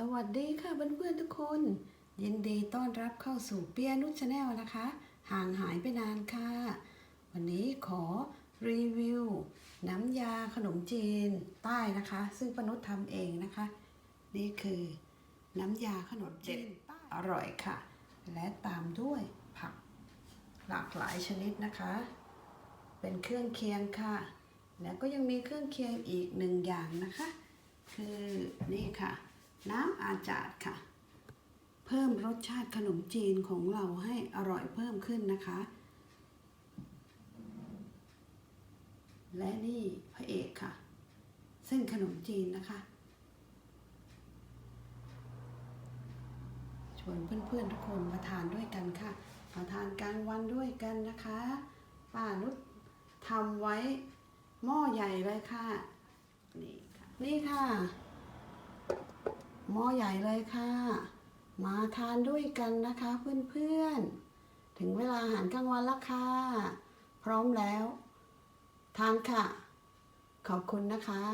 สวัสดีค่ะเพื่อนๆทุกคน ยินดีต้อนรับเข้าสู่เปียนุชแนลนะคะ ห่างหายไปนานค่ะ วันนี้ขอรีวิว น้ำยาขนมจีนใต้นะคะ ซึ่งปนุษทำเองนะคะ นี่คือน้ำยาขนมจีนใต้อร่อยค่ะ และตามด้วยผัก หลากหลายชนิดนะคะ เป็นเครื่องเคียงค่ะ แล้วก็ยังมีเครื่องเคียงอีกหนึ่งอย่างนะคะ คือนี่ค่ะ น้ำอาจาดค่ะ เพิ่มรสชาติขนมจีนของเราให้อร่อยเพิ่มขึ้นนะคะ และนี่พระเอกค่ะ เส้นขนมจีนนะคะ ชวนเพื่อนๆทุกคนมาทานด้วยกันค่ะ มาทานกลางวันด้วยกันนะคะ ป้านุชทำไว้หม้อใหญ่เลยค่ะ นี่ค่ะ นี่ค่ะ หม้อใหญ่เลยค่ะ มาทานด้วยกันนะคะเพื่อนๆ ถึงเวลาอาหารกลางวันแล้วค่ะ พร้อมแล้ว ทานค่ะ ขอบคุณนะคะ